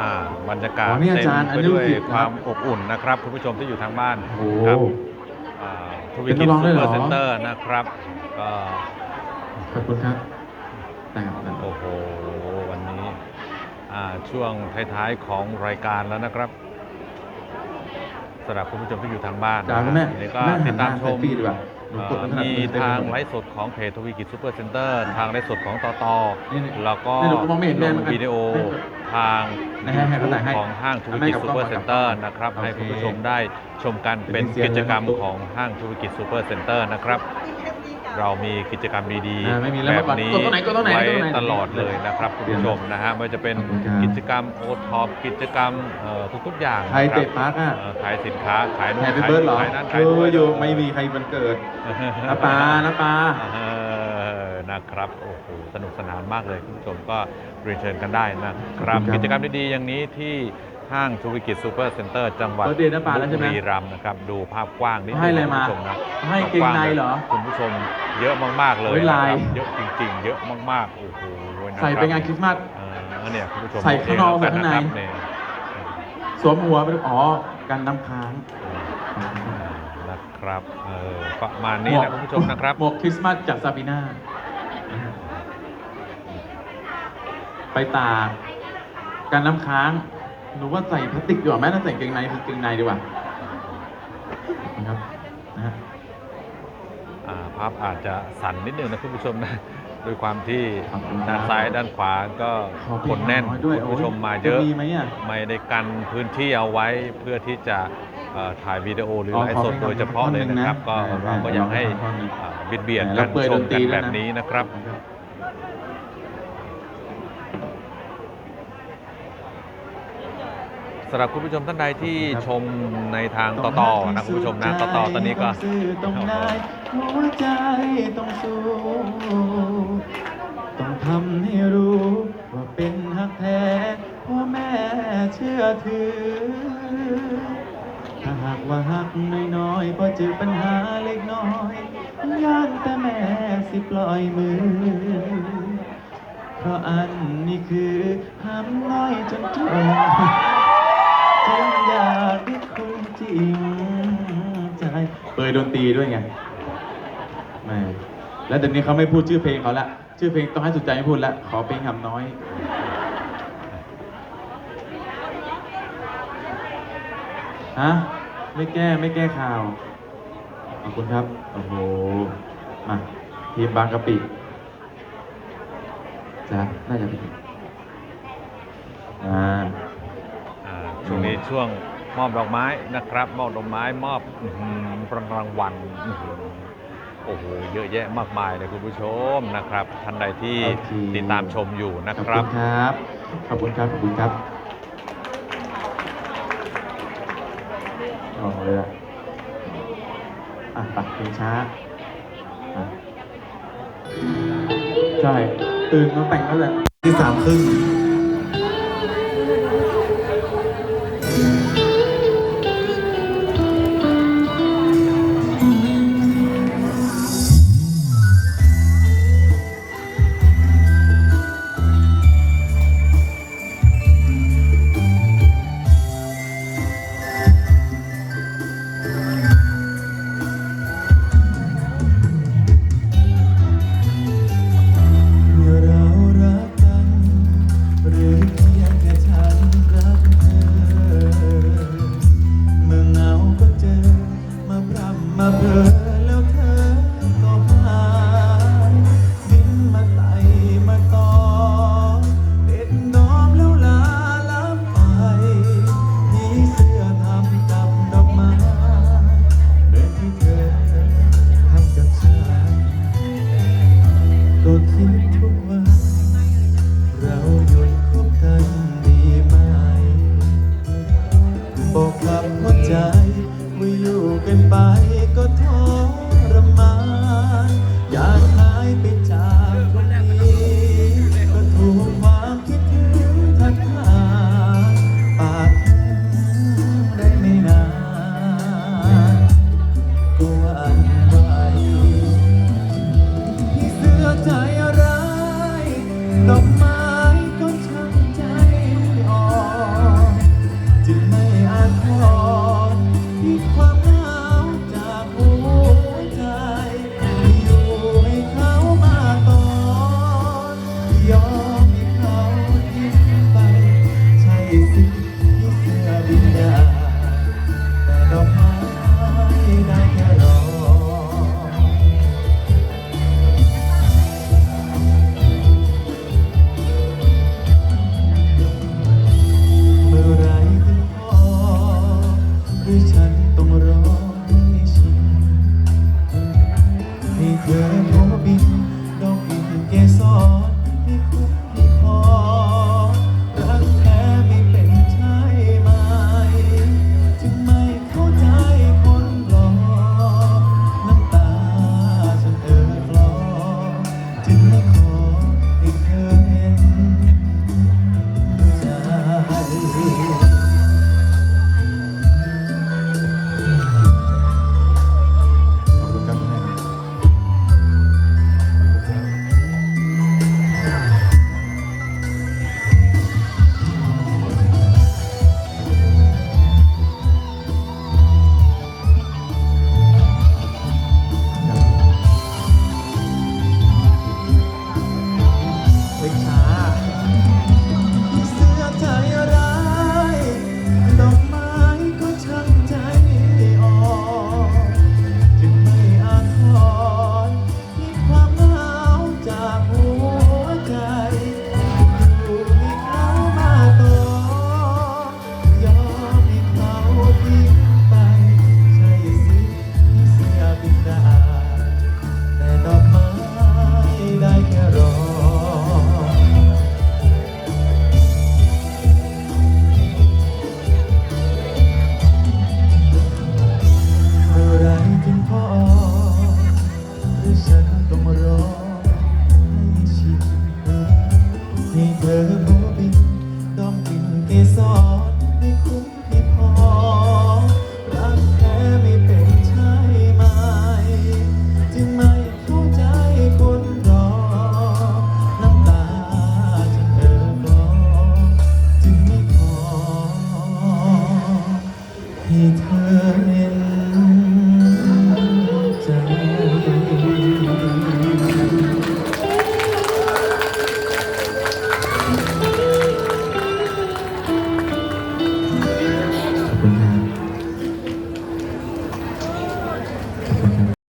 อ่าบรรยากาศอ๋อนี่อาเต็มจารย์ไปอนุด้วยสิทธิ์ความครับอบอุ่นนะครับคุณผู้ชมที่อยู่ทางบ้านโอ้โหครับอ่าทวีเป็นกิจนักร้องซูด้วยเปเหรอ อร์เซ็นเตอร์นะครับก็ขอบคุณครับแต่ครับแต่ครับโอ้โหวันนี้อ่าช่วงท้ายๆของรายการแล้วนะครับสำหรับคุณผู้ชมที่อยู่ทางบ้านจ้าคุณแม่วันนี้ก็แม่ติหัดนหตาน้ามชเซลมฟี่ดีกว่าหนูเอ่กดอไว้ขนาดมีนี้เต็มทางไปหมดไลฟ์สดของเพจทวีกิจซูเปอร์เซ็นเตอร์ ทางไลฟ์สดของตอตอนี่นี่แล้วก็นี่หนูก็มองไม่เห็นลแม่งเหมือนกันวิดีโอ ทางให้ให้ให้เขาถ่ายให้ของห้างทวีแม่กิจกับซูกล้องเปอร์ก่อนเซ็นเตอร์กับกล้องนะครับโอเคให้คุณผู้ชมได้ชมกันเป็นเป็นเสียงกิจกรรมเลยนะของห้างทวีกิจซูเปอร์เซ็นเตอร์นะครับเรามีกิจกรรมดีอ่าไม่มีๆแล้วแบบก่อนนี้กดตรงไหนกดตรงไหนไว้กดตรงไหนตลอดเลยนะครับคุณผู้ชมนะฮะไม่ว่าจะเป็นขอบคุณครับกิจกรรมโอท็อปกิจกรรมเอ่อทุกๆอย่างใครนะคเตะบปาร์กอะเอ่อขายสินค้าขายนู่นแฮปปี้ขายเบิร์ดเหรอขายนั่นเอขายนี่ออยู่ไม่มีใครวันเกิดน้าปาน้าปาเออนะครับโอ้โห สนุกสนานมากเลยคุณผู้ชมก็เรียนเชิญกันได้นะครับขอบคุณครับกิจกรรมดีๆอย่างนี้ที่ห้างธุรกิจซูเปอร์เซ็นเตอร์จังหวัดเปิดเดทนะป่าแล้วใช่ไหม บุรีรัมย์นะครับดูภาพกว้างนิดนึงให้อะไรคุณมาผู้ชมนะให้เกงในเหรอคุณผู้ชมเยอะมากๆเลยเฮ้ยลาย นะครับเยอะจริง ๆ เยอะมากๆโอ้โหะครับใส่ไปงานคริสต์มาส เออเนี่ยคุณผู้ชมใส่ข้างนอกดูเงใส่ข้างในะครับเนี่ยสวมหัวไปด้วยอ๋อกันน้ำค้างนะครับเออประมาณนี้นะคุณผู้ชมนะครับหมวกคริสต์มาสจากซาบีนา ไปตากกันน้ำค้างหนูว่าใส่พลาสติกดีกว่าแม่น่าใส่กางเกงในคือกางเกงในดีกว่านะครับนะฮะ อ่าภาพอาจจะสั่นนิดนึงนะคุณผู้ชมนะด้วยความที่ขอบคุณครับ ด้านซ้ายด้านขวาก็ขอคนแน่นเพลงน้อยด้วยคุณผู้ชมโอ้ยมาเยอะจะมีไหมอะ ไม่ได้กันพื้นที่เอาไว้เพื่อที่จะเอ่อถ่ายวิดีโอหรืออ๋อไลฟ์สดขอเพลงโดยเฉพาะเลยนะครับท่ก็อนหนึ่งนะเราก็อยากให้ได้ท่อนหนึ่งอ่าบิดเบียดแล้กัวนเปิดชดมนตกัรีนด้วยแบนะบนี้นะครับ สำหรับคุณผู้ชมท่านใดที่ครับชมในทางต่อต่อนะคุณผู้ชมนะต่อต่อตอนนี้ก็ต้องซื่อต้องได้หัวใจต้องสู้ต้องทำให้รู้ว่าเป็นฮักแท้พ่อแม่เชื่อถือ ถ้าหากว่าหักน้อยๆพอเจอปัญหาเล็กน้อยย่านแต่แม่สิปล่อยมือเพราะอันนี้คือห้ามน้อยจนจน จนอยากได้คนจริงใจเปิดดนตรีด้วยไงไม่แล้วเดี๋ยวนี้เขาไม่พูดชื่อเพลงเขาละ ชื่อเพลงต้องให้สุดใจไม่พูดละ ขอเพลงหำน้อย ฮะ ไม่แก้ไม่แก้ข่าว ขอบคุณครับ โอ้โห มา ทีมบางกะปิจ้ะน่าจะเป็นอ่า ช่วงนี้ช่วงมอบดอกไม้นะครับ มอบดอกไม้มอบอื้อหือรางวัลอื้อหือโอ้โหเยอะแยะมากมายเลยคุณผู้ชมนะครับ ท่านใดที่โอเคติดตามชมอยู่นะขอบครัคุบณครับขอบคุณครับขอบคุณครับออกเลยอะอะปัดเพลงช้าอะใช่ตื่นมาแต่งแล้วแหละที่สามครึ่ง Thank you. desert